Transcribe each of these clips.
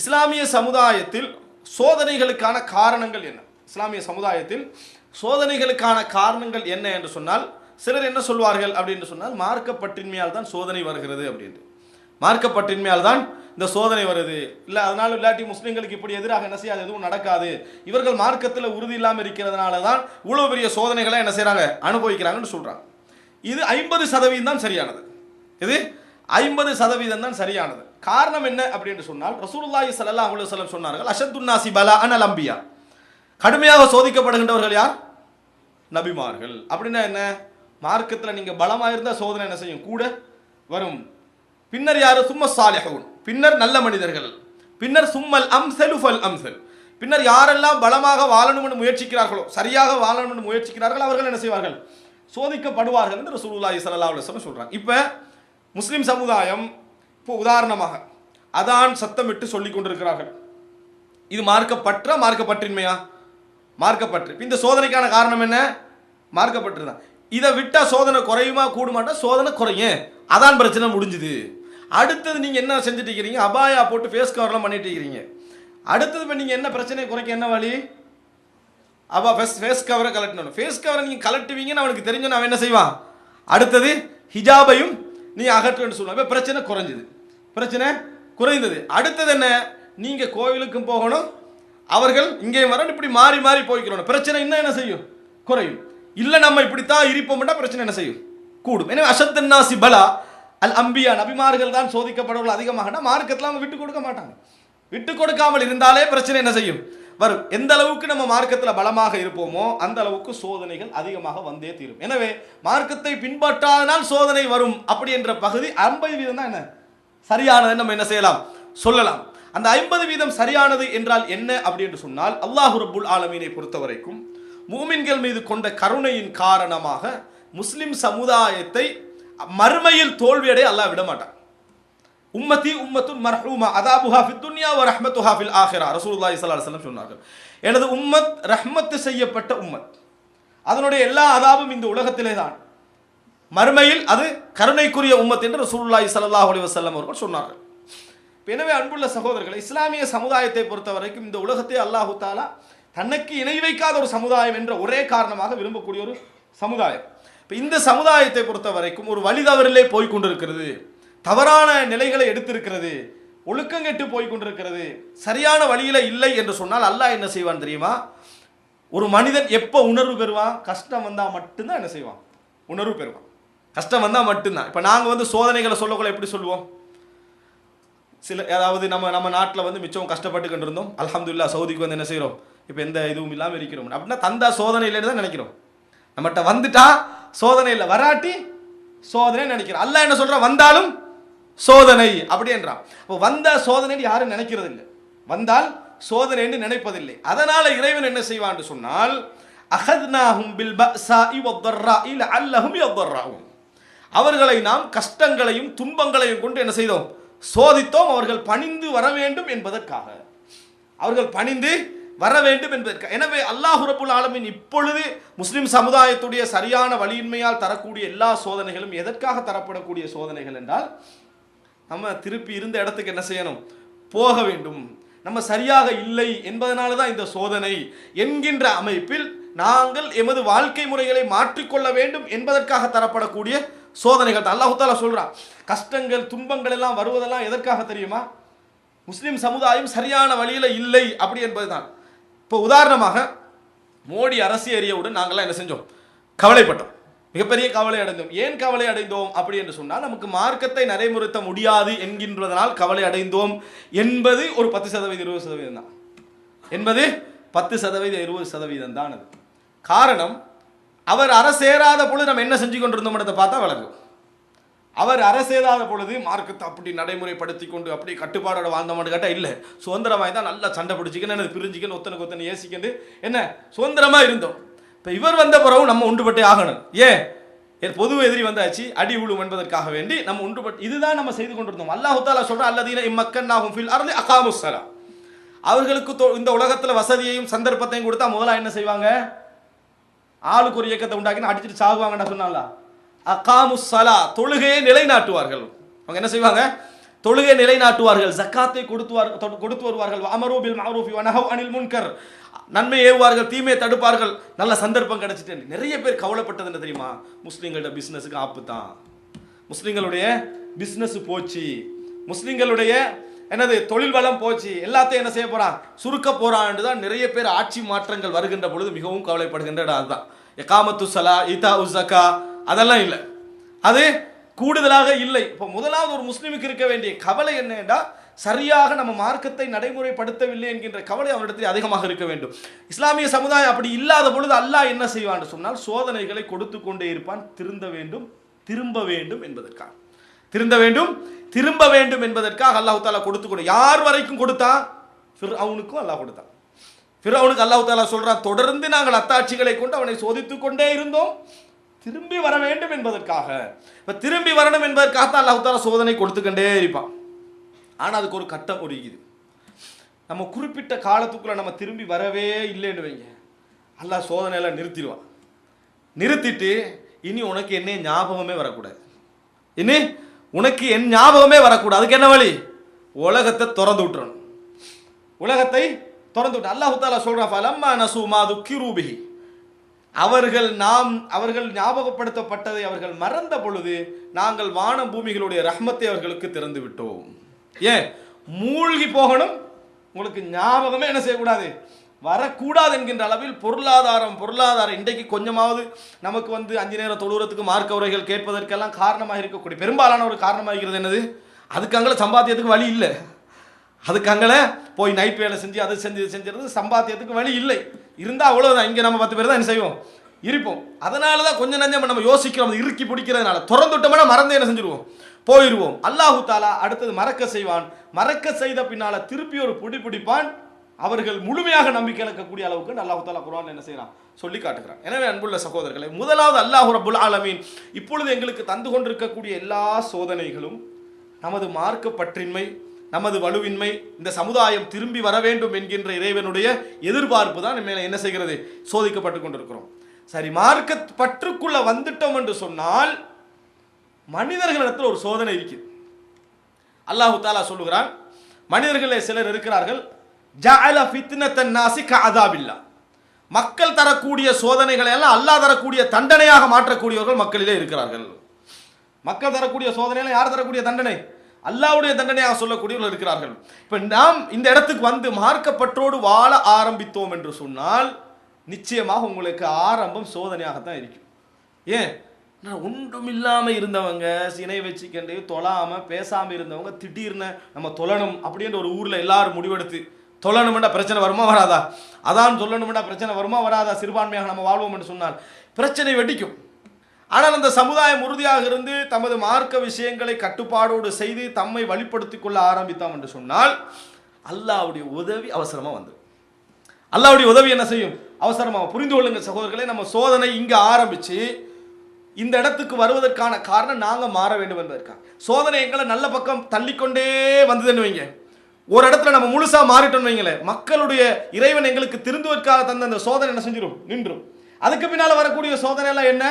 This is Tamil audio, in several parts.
இஸ்லாமிய சமுதாயத்தில் சோதனைகளுக்கான காரணங்கள் என்ன? இஸ்லாமிய சமுதாயத்தில் சோதனைகளுக்கான காரணங்கள் என்ன என்று சொன்னால் சிலர் என்ன சொல்வார்கள் அப்படின்னு சொன்னால் மார்க்கப்பற்றின்மையால் தான் சோதனை வருகிறது அப்படின்ட்டு. மார்க்கப்பற்றின்மையால் தான் இந்த சோதனை வருது. இல்லை அதனால இல்லாட்டி முஸ்லீம்களுக்கு இப்படி எதிராக என்ன செய்யாது எதுவும் நடக்காது. இவர்கள் மார்க்கத்தில் உறுதி இல்லாமல் இருக்கிறதுனால தான் இவ்வளோ பெரிய சோதனைகளை என்ன செய்கிறாங்க அனுபவிக்கிறாங்கன்னு சொல்கிறாங்க இது ஐம்பது சதவீதம் தான் சரியானது. இது ஐம்பது சதவீதம் தான் சரியானது. காரணம் என்ன அப்படின்னு சொன்னால் ரசூலுல்லாஹி ஸல்லல்லாஹு அலைஹி வஸல்லம் சொன்னார்கள் அஷத்துன்னாசி பலா அனல் அம்பியா. கடுமையாக சோதிக்கப்படுகின்றவர்கள் யார்? நபிமார்கள். அப்படின்னா என்ன? மார்க்கத்தில் நீங்கள் பலமாக இருந்தால் சோதனை என்ன செய்யும்? கூட வரும். பின்னர் யார்? சும்ம சாலிஹூன். பின்னர் நல்ல மனிதர்கள். பின்னர் சும்மல் அம்சல் ஃபல் அம்சல். பின்னர் யாரெல்லாம் பலமாக வாழணும்னு முயற்சிக்கிறார்களோ சரியாக வாழணும்னு முயற்சிக்கிறார்கள் அவர்கள் என்ன செய்வார்கள்? சோதிக்கப்படுவார்கள் என்று ரசூலுல்லாஹி ஸல்லல்லாஹு அலைஹி வஸல்லம் சொல்றாங்க. இப்போ முஸ்லிம் சமுதாயம் இப்போ உதாரணமாக அதான் சத்தமிட்டு சொல்லிக் கொண்டிருக்கிறார்கள். இது மார்க்கப்பற்ற மார்க்கப்பற்றின்மையா? மார்க்கப்பற்று. இந்த சோதனைக்கான காரணம் என்ன? மார்க்கப்பற்று தான். இதை விட்டால் சோதனை குறையுமா கூடுமாட்டா? சோதனை குறையும் அதான் பிரச்சனை முடிஞ்சுது. அடுத்தது நீங்கள் என்ன செஞ்சுட்டு இருக்கிறீங்க? அபாயா போட்டு ஃபேஸ் கவர்லாம் பண்ணிட்டு இருக்கிறீங்க. அடுத்தது இப்போ நீங்கள் என்ன பிரச்சனையை குறைக்க என்ன வழி? அப்பா ஃபேஸ் ஃபேஸ் கவரை கலட்டணும் ஃபேஸ் கவரை நீங்கள் கலட்டுவீங்கன்னு அவனுக்கு தெரிஞ்சு அவன் என்ன செய்வான்? அடுத்தது ஹிஜாபையும் நீ அகற்றுன்னு சொல்லுவான். இப்போ பிரச்சனை குறைஞ்சிது. பிரச்சனை குறைந்தது. அடுத்தது என்ன? நீங்கள் கோவிலுக்கும் போகணும். அவர்கள் இங்கேயும் வரணும். இப்படி மாறி மாறி போய்க்கிறோம். பிரச்சனை இன்னும் என்ன செய்யும்? குறையும். இல்லை நம்ம இப்படித்தான் இருப்போம்னா பிரச்சனை என்ன செய்யும்? கூடும். எனவே அசத்தன்னாசி பலா. அல் அம்பியா நபிமார்கள் தான் சோதிக்கப்படவர்கள் அதிகமாக மார்க்கத்தில் அவங்க விட்டு கொடுக்க மாட்டாங்க. விட்டு கொடுக்காமல் இருந்தாலே பிரச்சனை என்ன செய்யும்? வரும். எந்த அளவுக்கு நம்ம மார்க்கத்தில் பலமாக இருப்போமோ அந்த அளவுக்கு சோதனைகள் அதிகமாக வந்தே தீரும். எனவே மார்க்கத்தை பின்பற்றாதனால் சோதனை வரும். அப்படி என்ற பகுதி ஐம்பது வீதம் தான் என்ன? சரியானது நம்ம என்ன செய்யலாம்? சொல்லலாம். அந்த ஐம்பது வீதம் சரியானது என்றால் என்ன அப்படி என்று சொன்னால் அல்லாஹு ரபுல் ஆலமீனை பொறுத்த வரைக்கும் மூமின்கள் மீது கொண்ட கருணையின் காரணமாக முஸ்லிம் சமுதாயத்தை மறுமையில் தோல்வியடைய அல்லாஹ் விட மாட்டான் உம்மதி உம்மத்துன் மர்ஹூமா அதாபுஹா ஃபி துன்யா வ ரஹ்மத்துஹா ஃபில் ஆஹிரா ரசூலுல்லாஹி ஸல்லல்லாஹு அலைஹி வஸல்லம் சொன்னார்கள். எனது உம்மத் ரஹ்மத்து செய்யப்பட்ட உம்மத். அதனுடைய எல்லா அதாபும் இந்த உலகத்திலே தான். மறுமையில் அது கருணைக்குரிய உம்மத் என்று ரசூலுல்லாஹி சல்லாஹ் அலி வசல்லம் அவர்கள் சொன்னார்கள். எனவே அன்புள்ள சகோதரர்கள் இஸ்லாமிய சமுதாயத்தை பொறுத்த வரைக்கும் இந்த உலகத்தை அல்லாஹு தாலா தன்னைக்கு இணை வைக்காத ஒரு சமுதாயம் என்ற ஒரே காரணமாக விரும்பக்கூடிய ஒரு சமுதாயம். இப்போ இந்த சமுதாயத்தை பொறுத்த வரைக்கும் ஒரு வழி தவறிலே போய் கொண்டிருக்கிறது தவறான நிலைகளை எடுத்திருக்கிறது ஒழுக்கங்கெட்டு போய் கொண்டிருக்கிறது சரியான வழியில் இல்லை என்று சொன்னால் அல்லாஹ் என்ன செய்வான் தெரியுமா? ஒரு மனிதன் எப்போ உணர்வு பெறுவான்? கஷ்டம் வந்தால் மட்டும்தான் என்ன செய்வான்? உணர்வு பெறுவான். கஷ்டம் வந்தால் மட்டும்தான். இப்போ நாங்கள் வந்து சோதனைகளை சொல்லக்குள்ள எப்படி சொல்லுவோம்? சில அதாவது நம்ம நம்ம நாட்டில் வந்து மிச்சம் கஷ்டப்பட்டுக்கிட்டு இருந்தோம். அலமதுல்லா சவுதிக்கு வந்து என்ன செய்கிறோம் இப்போ எந்த இதுவும் இல்லாமல் இருக்கிறோம். அப்படின்னா தந்தா சோதனை இல்லைன்னு தான் நினைக்கிறோம். நம்மகிட்ட வந்துட்டா சோதனை இல்லை வராட்டி சோதனை நினைக்கிறோம். அல்லாஹ் என்ன சொல்கிறா வந்தாலும் சோதனை அப்படின்றான். அப்போ வந்த சோதனைன்னு யாரும் நினைக்கிறது இல்லை வந்தால் சோதனைன்னு நினைப்பதில்லை. அதனால இறைவன் என்ன செய்வான்னு சொன்னால் அஹத்னாஹும் பில் பஸாஇ வத்தர்ராஇ லஅல்லஹும் யத்தர்ராவும் அவர்களை நாம் கஷ்டங்களையும் துன்பங்களையும் கொண்டு என்ன செய்தோம்? சோதித்தோம். அவர்கள் பணிந்து வர வேண்டும் என்பதற்காக. அவர்கள் பணிந்து வர வேண்டும் என்பதற்காக. எனவே அல்லாஹ் ரப்புல் ஆலமீன் இப்பொழுது முஸ்லிம் சமுதாயத்துடைய சரியான வழியின்மையால் தரக்கூடிய எல்லா சோதனைகளும் எதற்காக தரப்படக்கூடிய சோதனைகள் என்றால் நம்ம திருப்பி இருந்த இடத்துக்கு என்ன செய்யணும்? போக வேண்டும். நம்ம சரியாக இல்லை என்பதனால தான் இந்த சோதனை என்கின்ற அமைப்பில் நாங்கள் எமது வாழ்க்கை முறைகளை மாற்றிக்கொள்ள வேண்டும் என்பதற்காக தரப்படக்கூடிய சோதனைகள் தான். அல்லாஹு சொல்கிறான் கஷ்டங்கள் துன்பங்கள் எல்லாம் வருவதெல்லாம் எதற்காக தெரியுமா? முஸ்லீம் சமுதாயம் சரியான வழியில் இல்லை அப்படி என்பது தான் இப்போ உதாரணமாக மோடி அரசு ஏறியவுடன் நாங்கள்லாம் என்ன செஞ்சோம்? கவலைப்பட்டோம். மிகப்பெரிய கவலை அடைந்தோம். ஏன் கவலை அடைந்தோம் அப்படி என்று சொன்னால் நமக்கு மார்க்கத்தை நடைமுறைத்த முடியாது என்கின்றதனால் கவலை அடைந்தோம் என்பது ஒரு பத்து சதவீதம் இருபது சதவீதம் தான். என்பது பத்து சதவீதம் இருபது சதவீதம் தான் அது. காரணம் அவர் அரசேராத பொழுது நம்ம என்ன செஞ்சு கொண்டிருந்தோம் பார்த்தா வளரும் அவர் அரசேதாத பொழுது மார்க்கத்தை அப்படி நடைமுறைப்படுத்தி கொண்டு அப்படி கட்டுப்பாடோட வாழ்ந்தோம்னு கேட்டால் இல்லை. சுதந்திரமாக தான் நல்லா சண்டை பிடிச்சிக்கணும் எனக்கு பிரிஞ்சிக்கணும் ஒத்தனுக்கு ஒத்தனை ஏசிக்கண்டு என்ன சுதந்திரமாக இருந்தோம். இப்போ இவர் வந்த பிறகு நம்ம உண்டுபட்டே ஆகணும். ஏன்? பொது எதிரி வந்தாச்சு அடி உழும் என்பதற்காக வேண்டி நம்ம உண்டுபட்டு இதுதான் நம்ம செய்து கொண்டிருந்தோம். அல்லாஹு தாலா சொல்ற அல்லதீன இம்மக்கன் நாகும் ஃபில் அருள் அகாமுசலா அவர்களுக்கு தொ- இந்த உலகத்தில் வசதியையும் சந்தர்ப்பத்தையும் கொடுத்தா முதலாக என்ன செய்வாங்க? ஆளுக்கு ஒரு இயக்கத்தை உண்டாக்கினா அடிச்சுட்டு சாகுவாங்கன்னு சொன்னாங்களா அகாமு சலா தொழுகையை நிலைநாட்டுவார்கள். அவங்க என்ன செய்வாங்க? தொழுகை நிலைநாட்டுவார்கள். ஜக்காத்தை கொடுத்துவார் கொடுத்து வருவார்கள். வாமரூபில் பில் மஅரூஃபி வ அனில் முன்கர். நன்மை ஏவுவார்கள் தீமையை தடுப்பார்கள். நல்ல சந்தர்ப்பம் கிடைச்சிட்டு. நிறைய பேர் கவலைப்பட்டது என்ன தெரியுமா? முஸ்லீம்களோட பிஸ்னஸுக்கு ஆப்பு தான். முஸ்லீம்களுடைய பிஸ்னஸ் போச்சு. முஸ்லீம்களுடைய என்னது தொழில் வளம் போச்சு. எல்லாத்தையும் என்ன செய்ய போகிறான் சுருக்க போகிறான்னு தான் நிறைய பேர் ஆட்சி மாற்றங்கள் வருகின்ற பொழுது மிகவும் கவலைப்படுகின்ற இடம் அதுதான் எகாமத்து சலா ஈதா உசக்கா அதெல்லாம் இல்லை. அது கூடுதலாக இல்லை. இப்போ முதலாவது ஒரு முஸ்லீமுக்கு இருக்க வேண்டிய கவலை என்னன்னா சரியாக நம்ம மார்க்கத்தை நடைமுறைப்படுத்தவில்லை என்கின்ற கவலை அவரிடத்தில் அதிகமாக இருக்க வேண்டும். இஸ்லாமிய சமுதாயம் அப்படி இல்லாத பொழுது அல்லாஹ் என்ன செய்வான் சொன்னால் சோதனைகளை கொடுத்து கொண்டே இருப்பான். திருந்த வேண்டும் திரும்ப வேண்டும் என்பதற்காக. திருந்த வேண்டும் திரும்ப வேண்டும் என்பதற்காக அல்லாஹு தாலா கொடுத்து கொடு. யார் வரைக்கும் கொடுத்தான் அவனுக்கும் அல்லாஹ் கொடுத்தான். ஃபிர் அவனுக்கு அல்லாஹு தாலா சொல்கிறான் தொடர்ந்து நாங்கள் அத்தாட்சிகளை கொண்டு அவனை சோதித்து கொண்டே இருந்தோம். திரும்பி வர வேண்டும் என்பதற்காக. இப்போ திரும்பி வரணும் என்பதற்காக தான் அல்லாஹு தாலா சோதனை கொடுத்துக்கொண்டே இருப்பான். ஆனால் அதுக்கு ஒரு கட்டம் ஒடுங்குது. நம்ம குறிப்பிட்ட காலத்துக்குள்ளே நம்ம திரும்பி வரவே இல்லைன்னு வைங்க. அல்லாஹ் சோதனையெல்லாம் நிறுத்திடுவான். நிறுத்திட்டு இனி உனக்கு என்ன ஞாபகமே வரக்கூடாது. என்ன உனக்கு என் ஞாபகமே வரக்கூடாது. அதுக்கு என்ன வழி? உலகத்தை திறந்து விட்டுறணும். உலகத்தை திறந்து விட்டு அல்லாஹு தாலா சொல்றான் ஃபலம்மா நசுமா துக்கிரூபிஹி அவர்கள் நாம் அவர்கள் ஞாபகப்படுத்தப்பட்டதை அவர்கள் மறந்த பொழுது நாங்கள் வான பூமிகளுடைய ரஹ்மத்தை அவர்களுக்கு திறந்து விட்டோம். ஏன்? மூழ்கி போகணும். உங்களுக்கு ஞாபகமே என்ன செய்யக்கூடாது? வரக்கூடாது என்கின்ற அளவில் பொருளாதாரம் பொருளாதாரம் இன்றைக்கு கொஞ்சமாவது நமக்கு வந்து அஞ்சு நேரம் தொழுகிறதுக்கு மார்க்க உரைகள் கேட்பதற்கெல்லாம் காரணமாக இருக்கக்கூடிய பெரும்பாலான ஒரு காரணமாக இருக்கிறது என்னது? அதுக்கு சம்பாத்தியத்துக்கு வழி இல்லை. அதுக்கு போய் நைட் வேலை செஞ்சு அதை செஞ்சு இது செஞ்சுறது சம்பாத்தியத்துக்கு வழி இல்லை. இருந்தால் அவ்வளோதான் இங்கே நம்ம பத்து பேர் தான் என்ன செய்வோம்? இருப்போம். அதனால தான் கொஞ்சம் நஞ்சம் நம்ம யோசிக்கிறோம். இறுக்கி பிடிக்கிறதுனால. திறந்து விட்டோம்னா மறந்து என்ன செஞ்சுருவோம்? போயிடுவோம் அல்லாஹு தாலா அடுத்தது மறக்க செய்வான். மறக்க செய்த பின்னால் திருப்பி ஒரு பிடி பிடிப்பான். அவர்கள் முழுமையாக நம்பிக்கை இழக்கக்கூடிய அளவுக்கு அல்லாஹு தாலா குரான் என்ன செய்யறான் சொல்லி காட்டுகிறான். எனவே அன்புள்ள சகோதரர்களை முதலாவது அல்லாஹ் ரபுல் ஆலமீன். இப்பொழுது எங்களுக்கு தந்து கொண்டிருக்கக்கூடிய எல்லா சோதனைகளும் நமது மார்க்க பற்றின்மை நமது வலுவின்மை இந்த சமுதாயம் திரும்பி வர வேண்டும் என்கின்ற இறைவனுடைய எதிர்பார்ப்பு தான் நம்ம என்ன செய்கிறது? சோதிக்கப்பட்டு கொண்டிருக்கிறோம். சரி மார்க்க பற்றுக்குள்ள வந்துட்டோம் என்று சொன்னால் மனிதர்களிடத்தில் ஒரு சோதனை இருக்குது. அல்லாஹு தாலா சொல்லுகிறான் மனிதர்களே சிலர் இருக்கிறார்கள் ஜஅல ஃபித்னத்தன் நாசி கஅதாபில்லா மக்கள் தரக்கூடிய சோதனைகளை எல்லாம் அல்லாஹ் தரக்கூடிய தண்டனையாக மாற்றக்கூடியவர்கள் மக்களிலே இருக்கிறார்கள். மக்கள் தரக்கூடிய சோதனையில யார் தரக்கூடிய தண்டனை? அல்லாவுடைய தண்டனையாக சொல்லக்கூடியவர்கள் இருக்கிறார்கள். இப்போ நாம் இந்த இடத்துக்கு வந்து மார்க்கப்பற்றோடு வாழ ஆரம்பித்தோம் என்று சொன்னால் நிச்சயமாக உங்களுக்கு ஆரம்பம் சோதனையாகத்தான் இருக்கும். ஏன்? நான் ஒன்றும் இல்லாம இருந்தவங்க சினை வச்சுக்கண்டு தொழாமல் பேசாமல் இருந்தவங்க திடீர்னு நம்ம தொழணும் அப்படின்ற ஒரு ஊரில் எல்லாரும் முடிவெடுத்து சொல்லணும்னா பிரச்சனை வருமா வராதா? அதான் சொல்லணும்னா பிரச்சனை வருமா வராதா? சிறுபான்மையாக நம்ம வாழ்வோம் என்று சொன்னால் பிரச்சனை வெடிக்கும். ஆனால் அந்த சமுதாயம் உறுதியாக இருந்து தமது மார்க்க விஷயங்களை கட்டுப்பாடோடு செய்து தம்மை வழிப்படுத்திக் கொள்ள ஆரம்பித்தோம் என்று சொன்னால் அல்லாவுடைய உதவி அவசரமாக வந்துடும். அல்லாவுடைய உதவி என்ன செய்யும்? அவசரமாக புரிந்து கொள்ளுங்க சகோதரர்களே நம்ம சோதனை இங்கே ஆரம்பித்து இந்த இடத்துக்கு வருவதற்கான காரணம் நாங்கள் மாற வேண்டும் என்பதற்காக. சோதனை எங்களை நல்ல பக்கம் தள்ளிக்கொண்டே வந்ததுன்னு வைங்க. ஒரு இடத்துல நம்ம முழுசா மாறிட்டோம்னு வைங்களேன். மக்களுடைய இறைவன் எங்களுக்கு திருந்துவதற்காக தந்த அந்த சோதனை என்ன செஞ்சிடும் நின்றும். அதுக்கு பின்னால் வரக்கூடிய சோதனை எல்லாம் என்ன?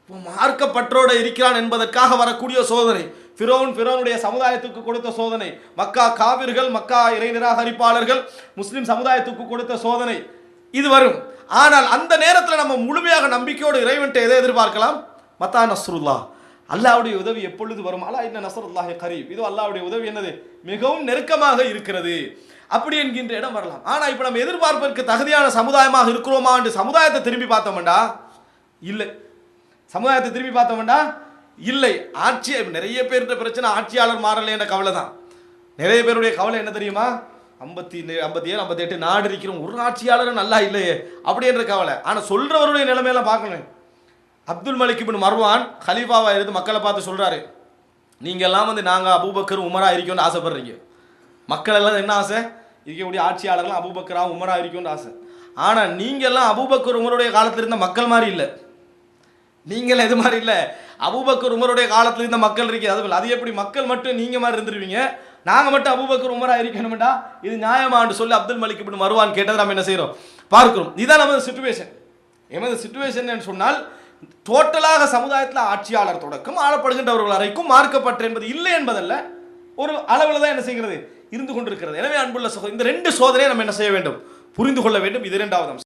இப்போ மார்க்கப்பற்றோட இருக்கிறான் என்பதற்காக வரக்கூடிய சோதனை. ஃபிரோன் ஃபிரோனுடைய சமுதாயத்துக்கு கொடுத்த சோதனை. மக்கா காவிர்கள் மக்கா இறை நிராகரிப்பாளர்கள் முஸ்லிம் சமுதாயத்துக்கு கொடுத்த சோதனை. இது வரும். ஆனால் அந்த நேரத்தில் நம்ம முழுமையாக நம்பிக்கையோடு இறைவன்ட்டு எதை எதிர்பார்க்கலாம்? மத்தா நஸ்ருல்லா அல்லாவுடைய உதவி எப்பொழுது வரும்? என்ன இன்ன நஸ்ருல்லாஹி கரீப் இது அல்லாவுடைய உதவி என்னது? மிகவும் நெருக்கமாக இருக்கிறது. அப்படி என்கின்ற இடம் வரலாம். ஆனால் இப்போ நம்ம எதிர்பார்ப்பதற்கு தகுதியான சமுதாயமாக இருக்கிறோமா என்று சமுதாயத்தை திரும்பி பார்த்தோம்டா? இல்லை. சமுதாயத்தை திரும்பி பார்த்தோம்டா? இல்லை. ஆட்சி நிறைய பேருடைய பிரச்சனை ஆட்சியாளர் மாறலை என்ற கவலை தான். நிறைய பேருடைய கவலை என்ன தெரியுமா? ஐம்பத்தி ஐம்பத்தி ஏழு ஐம்பத்தி எட்டு நாடு இருக்கிறோம் ஒரு ஆட்சியாளரும் நல்லா இல்லையே அப்படின்ற கவலை. ஆனால் சொல்றவருடைய நிலைமையெல்லாம் பார்க்கணும். அப்துல் மலிக் இபின் மர்வான் ஹலீஃபாவாக இருந்து மக்களை பார்த்து சொல்கிறாரு நீங்கள்லாம் வந்து நாங்கள் அபூபக்கர் உமராக இருக்கோம்னு ஆசைப்படுறீங்க. மக்கள் எல்லாம் என்ன ஆசை? இருக்கக்கூடிய ஆட்சியாளர்லாம் அபூபக்கரா உமரா இருக்கும்னு ஆசை. ஆனால் நீங்கள்லாம் அபூபக்கர் உமருடைய காலத்தில் இருந்த மக்கள் மாதிரி இல்லை. நீங்கள் எது மாதிரி இல்லை. அபூபக்கர் உமருடைய காலத்தில் இருந்த மக்கள் இருக்கு அது அது எப்படி மக்கள் மட்டும் நீங்கள் மாதிரி இருந்துருவீங்க? நாங்கள் மட்டும் அபூபக்கர் உமரா இருக்கணும்டா இது நியாயமான்னு சொல்லி அப்துல் மலிக் இப்படி மறுவான் கேட்டதை நம்ம என்ன செய்கிறோம் பார்க்கிறோம். இதான் நமது சுச்சுவேஷன் எமது சுச்சுவேஷன் சொன்னால் டோட்டலாக சமுதாயத்தில் ஆட்சியாளர் தொடக்கம் ஆளப்படுகின்றவர்கள் வரைக்கும் மார்க்கப்பற்று என்பது இல்லை என்பதல்ல. ஒரு அளவில் தான் என்ன செய்கிறது? இருந்து கொண்டிருக்கிறது. எனவே அன்புள்ள சகோ இந்த ரெண்டு சோதனையை நம்ம என்ன செய்ய வேண்டும்? புரிந்து கொள்ள வேண்டும். இது இரண்டாவது அம்சம்.